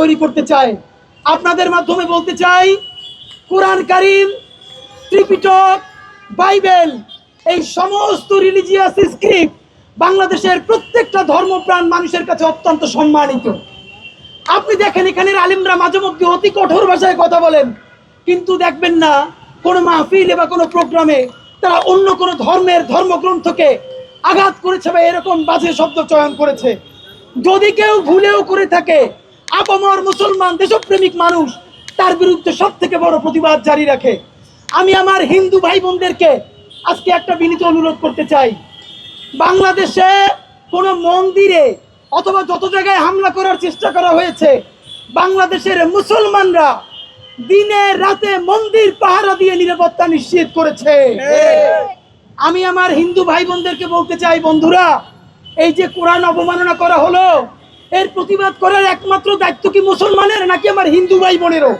তৈরি করতে চায়। আপনাদের মাধ্যমে বলতে চাই, কোরআন কারিম, ত্রিপিটক, বাইবেল, এই সমস্ত রিলিজিয়াস স্ক্রিপ্ট বাংলাদেশের প্রত্যেকটা ধর্মপ্রাণ মানুষের কাছে অত্যন্ত সম্মানিত। আপনি দেখেন এখানের আলিমরা মাঝে মধ্যে অতি কঠোর ভাষায় কথা বলেন, কিন্তু দেখবেন না, কোনো মাহফিলে বা কোনো প্রোগ্রামে তারা অন্য কোনো ধর্মের ধর্মগ্রন্থকে আঘাত করেছে বা এরকম বাজে শব্দ চয়ন করেছে। যদি কেউ ভুলেও করে থাকে আপামর মুসলমান দেশপ্রেমিক মানুষ, তার বিরুদ্ধে সব থেকে বড় প্রতিবাদ জারি রাখে। আমি আমার হিন্দু ভাই বোনদেরকে আজকে একটা বিনীত অনুরোধ করতে চাই। বাংলাদেশে কোনো মন্দিরে অথবা যত জায়গায় হামলা করার চেষ্টা করা হয়েছে, বাংলাদেশের মুসলমানরা দিনে রাতে মন্দির পাহারা দিয়ে নিরাপত্তা নিশ্চিত করেছে। আমি আমার হিন্দু ভাই বোনদেরকে বলতে চাই, বন্ধুরা, এই যে কোরআন অবমাননা করা হলো এর প্রতিবাদ করার একমাত্র দায়িত্ব কি মুসলমানের নাকি আমার হিন্দু ভাই বোনেরও?